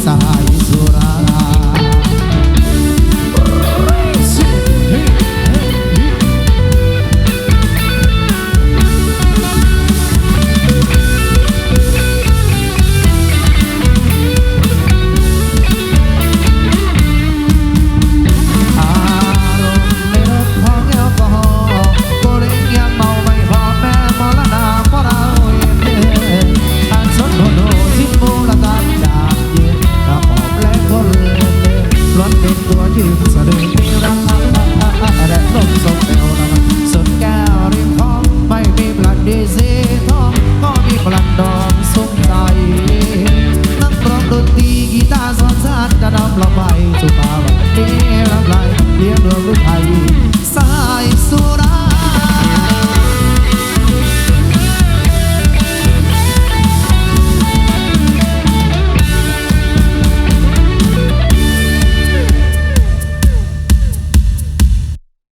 side. ริสดุดมีรักและลมส่งเอวนะสุดแก้วริมทองไม่มีบลัดดีสีทองก็มีบลัดดองสุใจนักร้องดนตรีกีตาร์สอนสานจะดำละไปสุภาวันนี้รับไหลเลี้ยงดวงลูกไทยสายสุรา